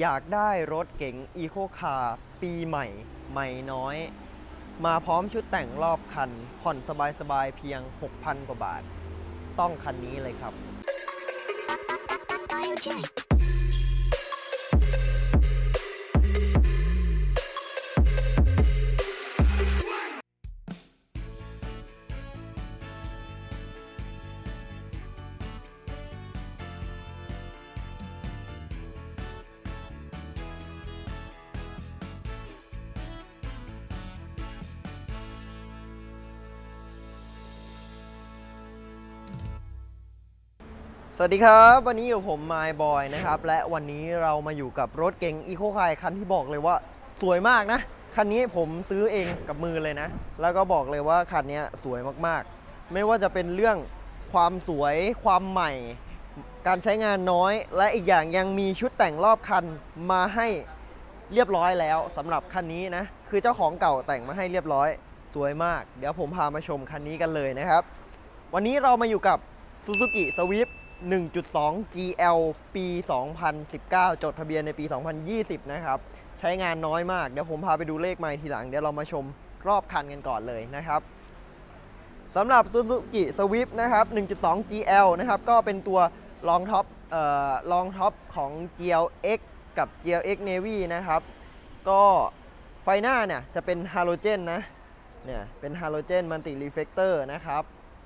อยากได้รถเก๋งอีโคคาร์ปีใหม่ ใหม่น้อย มาพร้อมชุดแต่งรอบคัน ผ่อนสบายๆเพียง 6,000 กว่าบาท ต้องคันนี้เลยครับ สวัสดีครับ วันนี้อยู่ผมมายบอยนะครับ และวันนี้เรามาอยู่กับรถเก๋งอีโคคายคันที่บอกเลยว่าสวยมากนะ คันนี้ผมซื้อเองกับมือเลยนะ แล้วก็บอกเลยว่าคันนี้สวยมากๆ ไม่ว่าจะเป็นเรื่องความสวยความใหม่ การใช้งานน้อย และอีกอย่างยังมีชุดแต่งรอบคันมาให้เรียบร้อยแล้วสำหรับคันนี้นะ คือเจ้าของเก่าแต่งมาให้เรียบร้อย สวยมาก เดี๋ยวผมพามาชมคันนี้กันเลยนะครับ วันนี้เรามาอยู่กับ Suzuki Swift 1.2 GL ปี 2019 จดทะเบียนในปี 2020 นะครับ ใช้งานน้อยมาก เดี๋ยวผมพาไปดูเลขไมล์ทีหลัง เดี๋ยวเรามาชมรอบคันกันก่อนเลยนะครับสำหรับ Suzuki Swift นะครับ 1.2 GL นะครับ ก็เป็นตัวรองท็อปเอ่อรองท็อปของ GLX กับ GLX Navy นะครับ ก็ไฟหน้าเนี่ยจะเป็นฮาโลเจนนะ เนี่ยเป็นฮาโลเจนมัลติรีเฟกเตอร์นะครับ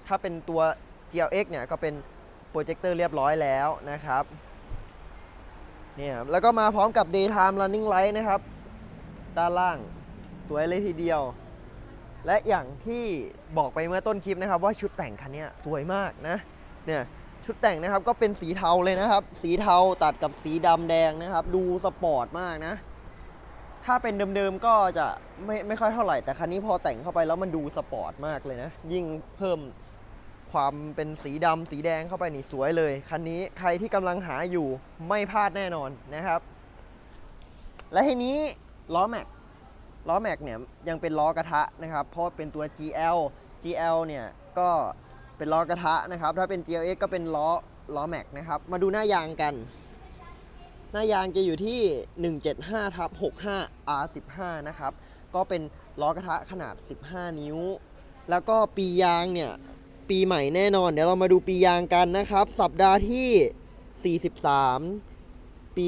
ถ้าเป็นตัว GLX เนี่ยก็เป็น รเจคเตอร์เรียบร้อยแล้วนะครับเนี่ยแล้วก็มาพร้อมกับ daytime running light นะครับ ด้านล่างสวยเลยทีเดียว และอย่างที่บอกไปเมื่อต้นคลิปนะครับ ว่าชุดแต่งคันนี้สวยมากนะเนี่ยชุดแต่งนะครับก็เป็นสีเทาเลยนะครับ สีเทาตัดกับสีดำแดงนะครับ ดูสปอร์ตมากนะ ถ้าเป็นเดิมๆก็จะไม่ไม่ค่อยเท่าไหร่แต่คันนี้พอแต่งเข้าไปแล้วมันดูสปอร์ตมากเลยนะ ยิ่งเพิ่ม ความเป็นสีดำสีแดงเข้าไปนี่สวยเลย คันนี้ใครที่กำลังหาอยู่ไม่พลาดแน่นอนนะครับ และทีนี้ล้อแม็กล้อแม็กเนี่ยยังเป็นล้อกระทะนะครับ เพราะเป็นตัว GL GL เนี่ยก็เป็นล้อกระทะนะครับ ถ้าเป็น GLX ก็เป็นล้อล้อแม็กนะครับ มาดูหน้ายางกัน หน้ายางจะอยู่ที่ 175ทับ65 R15 นะครับ ก็เป็นล้อกระทะขนาด 15 นิ้ว แล้วก็ปียางเนี่ย ปีใหม่แน่นอน เดี๋ยวเรามาดูปียางกันนะครับ สัปดาห์ที่ 43 ปี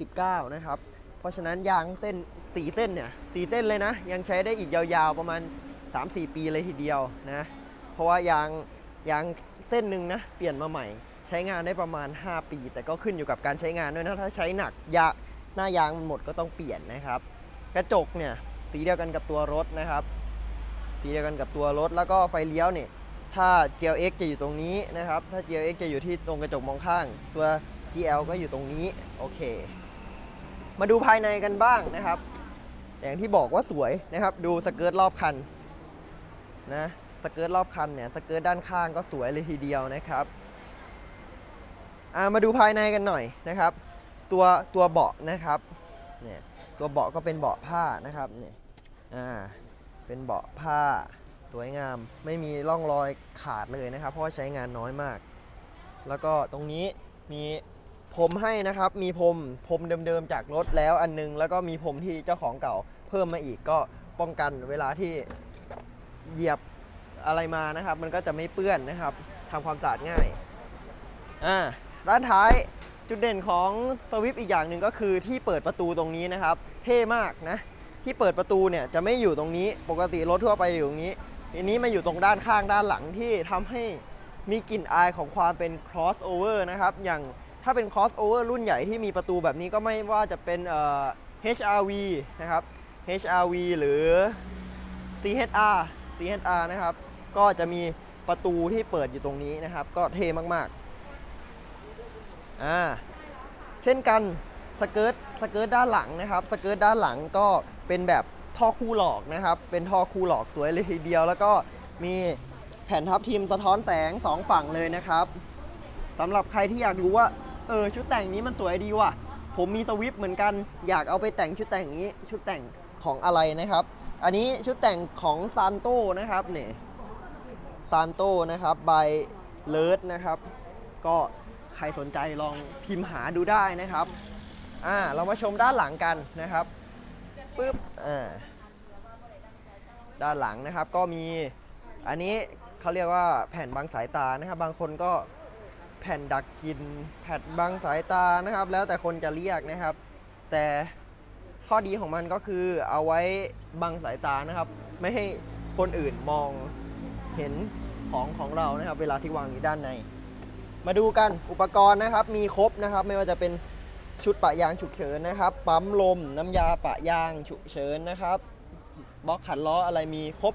2019 นะครับ เพราะฉะนั้นยางเส้น4เส้นเนี่ย4เส้นเลยนะ ยังใช้ได้อีกยาวๆประมาณ 3-4 ปีเลยทีเดียวนะ เพราะว่ายางยางเส้นหนึ่งนะเปลี่ยนมาใหม่ ใช้งานได้ประมาณ 5 ปี แต่ก็ขึ้นอยู่กับการใช้งานด้วยนะถ้าใช้หนักยาหน้ายางมันหมดก็ต้องเปลี่ยนนะครับ กระจกเนี่ยสีเดียวกันกับตัวรถนะครับ สีเดียวกันกับตัวรถแล้วก็ไฟเลี้ยวเนี่ย ถ้า GLX จะอยู่ตรงนี้นะครับ ถ้า GLX จะอยู่ที่ตรงกระจกมองข้าง ตัว GL ก็อยู่ตรงนี้ โอเค มาดูภายในกันบ้างนะครับ อย่างที่บอกว่าสวยนะครับ ดูสเกิร์ตรอบคันนะสเกิร์ตรอบคันเนี่ยสเกิร์ตด้านข้างก็สวยเลยทีเดียวนะครับามาดูภายในกันหน่อยนะครับ ตัวตัวเบาะนะครับเนี่ยตัวเบาะก็เป็นเบาะผ้านะครับเนี่ยอ่าเป็นเบาะผ้า สวยงามไม่มีร่องรอยขาดเลยนะครับ เพราะใช้งานน้อยมาก แล้วก็ตรงนี้มีพรมให้นะครับ มีพรมพรมเดิมๆจากรถแล้วอันนึง แล้วก็มีพรมที่เจ้าของเก่าเพิ่มมาอีกก็ป้องกันเวลาที่เหยียบอะไรมานะครับ มันก็จะไม่เปื้อนนะครับทำความสะอาดง่ายอ่าด้านท้ายจุดเด่นของสวิฟอีกอย่างหนึ่งก็คือที่เปิดประตูตรงนี้นะครับ เท่มากนะ ที่เปิดประตูเนี่ยจะไม่อยู่ตรงนี้ปกติรถทั่วไปอยู่ตรงนี้ ทีนี้มาอยู่ตรงด้านข้างด้านหลังที่ทำให้มีกลิ่นอายของความเป็น crossover นะครับ อย่างถ้าเป็น crossover รุ่นใหญ่ที่มีประตูแบบนี้ก็ไม่ว่าจะเป็น HRV นะครับ HRV หรือ CHR CHR นะครับ ก็จะมีประตูที่เปิดอยู่ตรงนี้นะครับ ก็เท่มากๆอ่าเช่นกันสเกิร์ตสเกิร์ตด้านหลังนะครับ สเกิร์ตด้านหลังก็เป็นแบบ ท่อคู่หลอกนะครับ เป็นท่อคู่หลอกสวยเลยทีเดียว แล้วก็มีแผ่นทับทิมสะท้อนแสงสองฝั่งเลยนะครับสำหรับใครที่อยากรู้ว่าเออชุดแต่งนี้มันสวยดีว่ะ ผมมีสวิฟเหมือนกัน อยากเอาไปแต่งชุดแต่งนี้ชุดแต่งของอะไรนะครับ อันนี้ชุดแต่งของซานโตนะครับเนี่ยซานโตนะครับบายเลิศนะครับ ก็ใครสนใจลองพิมพ์หาดูได้นะครับ อ่า เรามาชมด้านหลังกันนะครับ ปึ๊บอ่าด้านหลังนะครับก็มีอันนี้เขาเรียกว่าแผ่นบังสายตานะครับ บางคนก็แผ่นดักกลิน แผ่นบังสายตานะครับ แล้วแต่คนจะเรียกนะครับ แต่ข้อดีของมันก็คือเอาไว้บังสายตานะครับ ไม่ให้คนอื่นมองเห็นของของเรานะครับ เวลาที่วางอยู่ด้านใน มาดูกันอุปกรณ์นะครับ มีครบนะครับ ไม่ว่าจะเป็น ชุดปะยางฉุกเฉินนะครับ ปั๊มลมน้ำยาปะยางฉุกเฉินนะครับบล็อกขันล้ออะไรมีครบ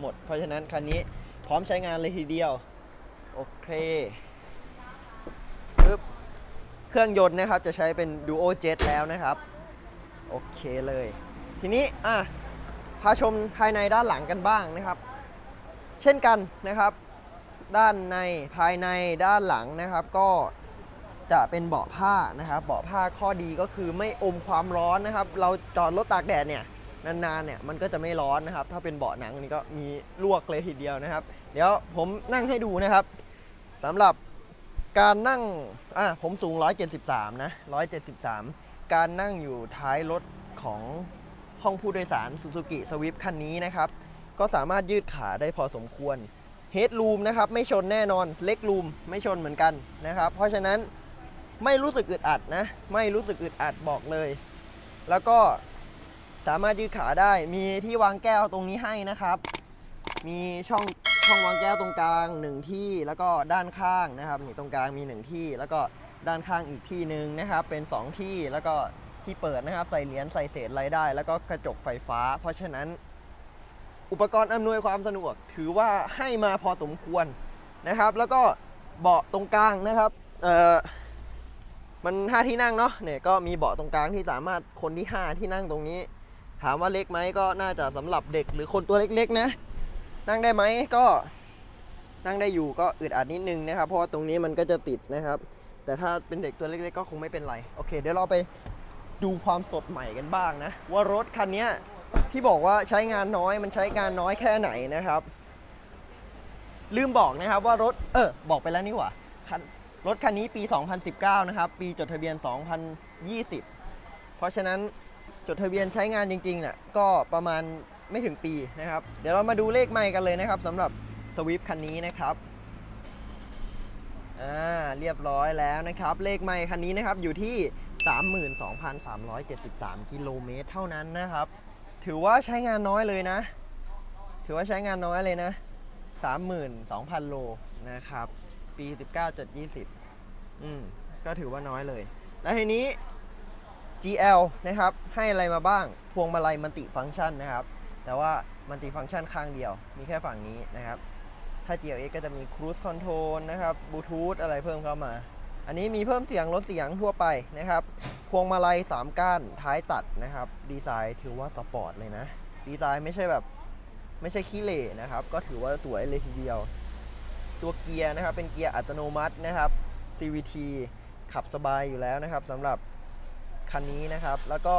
หมด เพราะฉะนั้นคันนี้พร้อมใช้งานเลยทีเดียว โอเคปึ๊บเครื่องยนต์นะครับจะใช้เป็น Duo Jet แล้วนะครับ โอเคเลย ทีนี้อะพาชมภายในด้านหลังกันบ้างนะครับ เช่นกันนะครับ ด้านในภายในด้านหลังนะครับ ก็ จะเป็นเบาะผ้านะครับเบาะผ้าข้อดีก็คือไม่อมความร้อนนะครับ เราจอดรถตากแดดเนี่ยนานๆเนี่ยมันก็จะไม่ร้อนนะครับ ถ้าเป็นเบาะหนังนี่ก็มีลวกเลยทีเดียวนะครับ เดี๋ยวผมนั่งให้ดูนะครับสำหรับการนั่งอะผมสูง 173 นะ 173 การนั่งอยู่ท้ายรถของห้องผู้โดยสาร Suzuki Swift คันนี้นะครับ ก็สามารถยืดขาได้พอสมควรเฮดรูมนะครับไม่ชนแน่นอนเล็กรูมไม่ชนเหมือนกันนะครับ เพราะฉะนั้น ไม่รู้สึกอึดอัดนะ ไม่รู้สึกอึดอัดบอกเลย แล้วก็สามารถยืดขาได้ มีที่วางแก้วตรงนี้ให้นะครับ มีช่องช่องวางแก้วตรงกลางหนึ่งที่แล้วก็ด้านข้างนะครับนี่ตรงกลางมีหนึ่งที่ แล้วก็ด้านข้างอีกที่หนึ่งนะครับ เป็นสองที่แล้วก็ที่เปิดนะครับ ใส่เหรียญใส่เศษอะไรได้ แล้วก็กระจกไฟฟ้า เพราะฉะนั้น อุปกรณ์อำนวยความสะดวกถือว่าให้มาพอสมควรนะครับ แล้วก็เบาะตรงกลางนะครับเอ่อ มัน 5 ที่นั่งเนาะเนี่ยก็มีเบาะตรงกลางที่สามารถคนที่ 5 ที่นั่งตรงนี้ ถามว่าเล็กไหมก็น่าจะสำหรับเด็กหรือคนตัวเล็กๆนะ นั่งได้ไหมก็นั่งได้อยู่ก็อึดอัดนิดนึงนะครับ เพราะว่าตรงนี้มันก็จะติดนะครับ แต่ถ้าเป็นเด็กตัวเล็กๆก็คงไม่เป็นไร โอเค เดี๋ยวเราไปดูความสดใหม่กันบ้างนะ ว่ารถคันเนี้ยที่บอกว่าใช้งานน้อยมันใช้งานน้อยแค่ไหนนะครับ ลืมบอกนะครับว่ารถเออบอกไปแล้วนี่หว่าคัน รถคันนี้ปี 2019 นะครับ ปีจดทะเบียน 2020 เพราะฉะนั้นจดทะเบียนใช้งานจริงๆเนี่ยก็ประมาณไม่ถึงปีนะครับ เดี๋ยวเรามาดูเลขใหม่กันเลยนะครับสำหรับสวิฟคันนี้นะครับอ่าเรียบร้อยแล้วนะครับ เลขใหม่คันนี้นะครับอยู่ที่ 32,373 กิโลเมตรเท่านั้นนะครับ ถือว่าใช้งานน้อยเลยนะ ถือว่าใช้งานน้อยเลยนะ 32,000 โลนะครับ ปี 19-20 อืมก็ถือว่าน้อยเลย แล้วทีนี้ GL นะครับ ให้อะไรมาบ้าง พวงมาลัยมันติฟังก์ชันนะครับ แต่ว่ามันติฟังก์ชันข้างเดียว มีแค่ฝั่งนี้นะครับ ถ้า GLX ก็จะมี Cruise Control นะครับ Bluetooth อะไรเพิ่มเข้ามา อันนี้มีเพิ่มเสียงลดเสียงทั่วไปนะครับ พวงมาลัย 3 ก้านท้ายตัดนะครับ ดีไซน์ถือว่าสปอร์ตเลยนะ ดีไซน์ไม่ใช่แบบไม่ใช่ขี้เหร่นะครับ ก็ถือว่าสวยเลยทีเดียว ตัวเกียร์นะครับ เป็นเกียร์อัตโนมัตินะครับ CVT ขับสบายอยู่แล้วนะครับสำหรับคันนี้นะครับ แล้วก็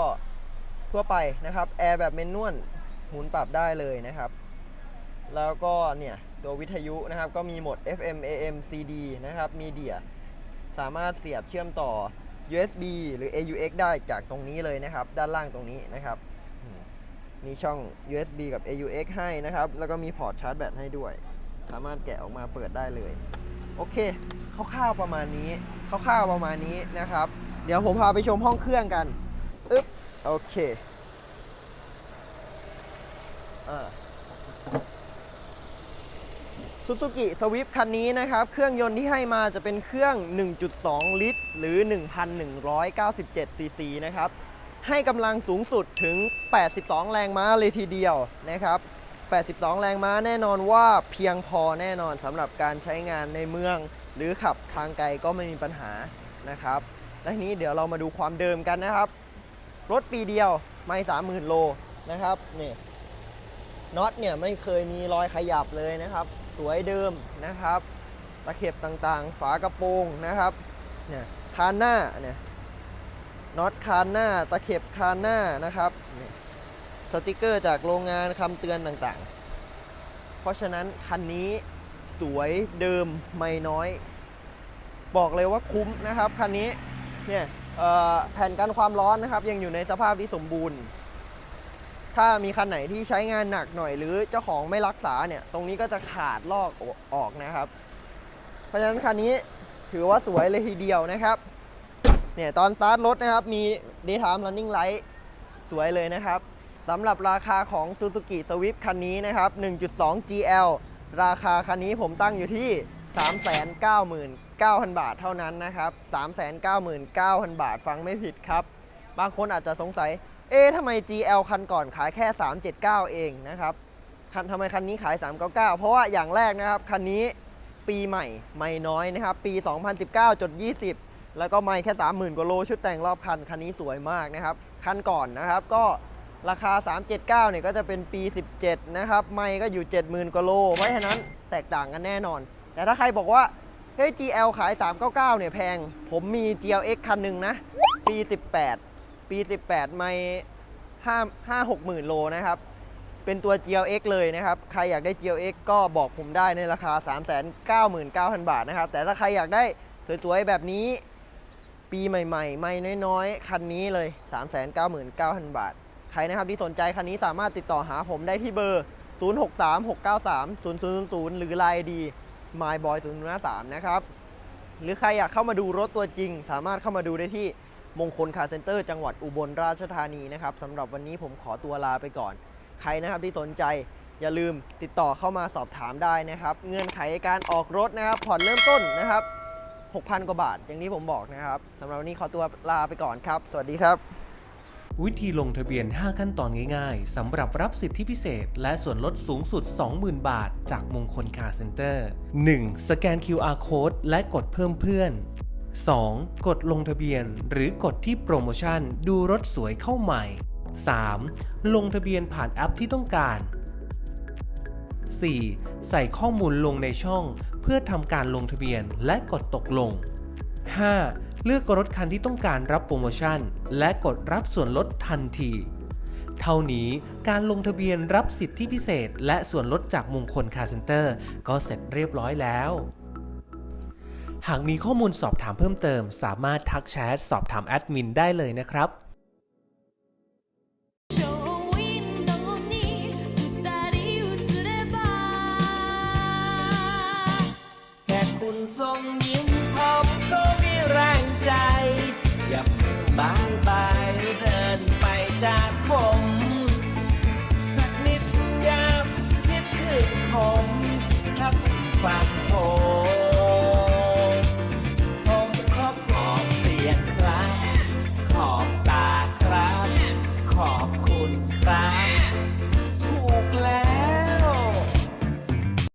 ทั่วไปนะครับแอร์แบบเมนนวลหมุนปรับได้เลยนะครับ แล้วก็เนี่ยตัววิทยุนะครับก็มีหมด FM AM CD นะครับมีเดียสามารถเสียบเชื่อมต่อ USB หรือ AUX ได้จากตรงนี้เลยนะครับ ด้านล่างตรงนี้นะครับ มีช่อง USB กับ AUX ให้นะครับ แล้วก็มีพอร์ตชาร์จแบตให้ด้วย สามารถแกะออกมาเปิดได้เลย โอเคคร่าวๆประมาณนี้คร่าวๆประมาณนี้นะครับ เดี๋ยวผมพาไปชมห้องเครื่องกันอึ๊บโอเคอ่าซูซูกิสวิฟคันนี้นะครับ เครื่องยนต์ที่ให้มาจะเป็นเครื่อง 1.2 ลิตร หรือ 1,197 ซีซีนะครับ ให้กำลังสูงสุดถึง 82 แรงม้าเลยทีเดียวนะครับ 82 แรงม้าแน่นอนว่าเพียงพอแน่นอนสำหรับการใช้งานในเมือง หรือขับทางไกลก็ไม่มีปัญหานะครับและทีนี้เดี๋ยวเรามาดูความเดิมกันนะครับ รถปีเดียวไม่30,000 โลนะครับนี่น็อตเนี่ยไม่เคยมีรอยขยับเลยนะครับ สวยเดิมนะครับตะเข็บต่างๆ ฝากระโปรงนะครับเนี่ยคานหน้าเนี่ยน็อตคานหน้าตะเข็บคานหน้านะครับเนี่ย สติกเกอร์จากโรงงานคำเตือนต่างๆ เพราะฉะนั้นคันนี้สวยเดิมไม่น้อย บอกเลยว่าคุ้มนะครับคันนี้เนี่ยแผ่นกันความร้อนนะครับ ยังอยู่ในสภาพที่สมบูรณ์ ถ้ามีคันไหนที่ใช้งานหนักหน่อยหรือเจ้าของไม่รักษาเนี่ย ตรงนี้ก็จะขาดลอกออกนะครับ เพราะฉะนั้นคันนี้ถือว่าสวยเลยทีเดียวนะครับ เนี่ยตอนสตาร์ทรถนะครับ มี daytime running light สวยเลยนะครับ สำหรับราคาของ Suzuki Swift คันนี้นะครับ 1.2 GL ราคาคันนี้ผมตั้งอยู่ที่ 399,000 บาทเท่านั้นนะครับ 399,000 บาทฟังไม่ผิดครับ บางคนอาจจะสงสัย เอ๊ะทำไม GL คันก่อนขายแค่ 379 เองนะครับคันทำไมคันนี้ขาย 399 เพราะว่าอย่างแรกนะครับ คันนี้ปีใหม่ไม่น้อยนะครับ ปี 2019จด20 แล้วก็ไม่แค่ 30,000 กว่าโลชุดแต่งรอบคัน คันนี้สวยมากนะครับ คันก่อนนะครับก็ ราคา 379 เนี่ยก็จะเป็นปี 17 นะครับ ไม่ก็อยู่ 70,000กว่าโล เพราะฉะนั้นแตกต่างกันแน่นอน แต่ถ้าใครบอกว่า เฮ้ย GL ขาย 399 เนี่ยแพง ผมมี GLX คันหนึ่งนะ ปี 18 ปี 18 ไม่5 5 6หมื่นโลนะครับ เป็นตัว GLX เลยนะครับ ใครอยากได้ GLX ก็บอกผมได้ในราคา 399,000 บาทนะครับ แต่ถ้าใครอยากได้สวยๆ แบบนี้ ปีใหม่ๆ ไม่น้อยๆ คันนี้เลย 399,000 บาท ใครนะครับที่สนใจคันนี้สามารถติดต่อหาผมได้ที่เบอร์ 0636930000 หรือ Line ID myboy 053 นะครับ หรือใครอยากเข้ามาดูรถตัวจริง สามารถเข้ามาดูได้ที่มงคลคาร์เซ็นเตอร์จังหวัดอุบลราชธานีนะครับสำหรับวันนี้ผมขอตัวลาไปก่อน ใครนะครับที่สนใจอย่าลืมติดต่อเข้ามาสอบถามได้นะครับ เงื่อนไขการออกรถนะครับ ผ่อนเริ่มต้นนะครับ 6,000 กว่าบาท อย่างที่ผมบอกนะครับสำหรับวันนี้ขอตัวลาไปก่อนครับ สวัสดีครับ วิธีลงทะเบียน 5 ขั้นตอนง่ายๆสำหรับรับสิทธิพิเศษ และส่วนลดสูงสุด 20,000 บาท จากมงคลคาร์เซ็นเตอร์ 1. สแกน QR Code และกดเพิ่มเพื่อน 2. กดลงทะเบียน หรือกดที่โปรโมชั่น ดูรถสวยเข้าใหม่ 3. ลงทะเบียนผ่านแอปที่ต้องการ 4. ใส่ข้อมูลลงในช่อง เพื่อทำการลงทะเบียนและกดตกลง 5. เลือกรถคันที่ต้องการรับโปรโมชั่น และกดรับส่วนลดทันที เท่านี้การลงทะเบียนรับสิทธิพิเศษ และส่วนลดจากมงคลคาร์เซ็นเตอร์ก็เสร็จเรียบร้อยแล้ว หากมีข้อมูลสอบถามเพิ่มเติม สามารถทักแชทสอบถามแอดมินได้เลยนะครับ คุ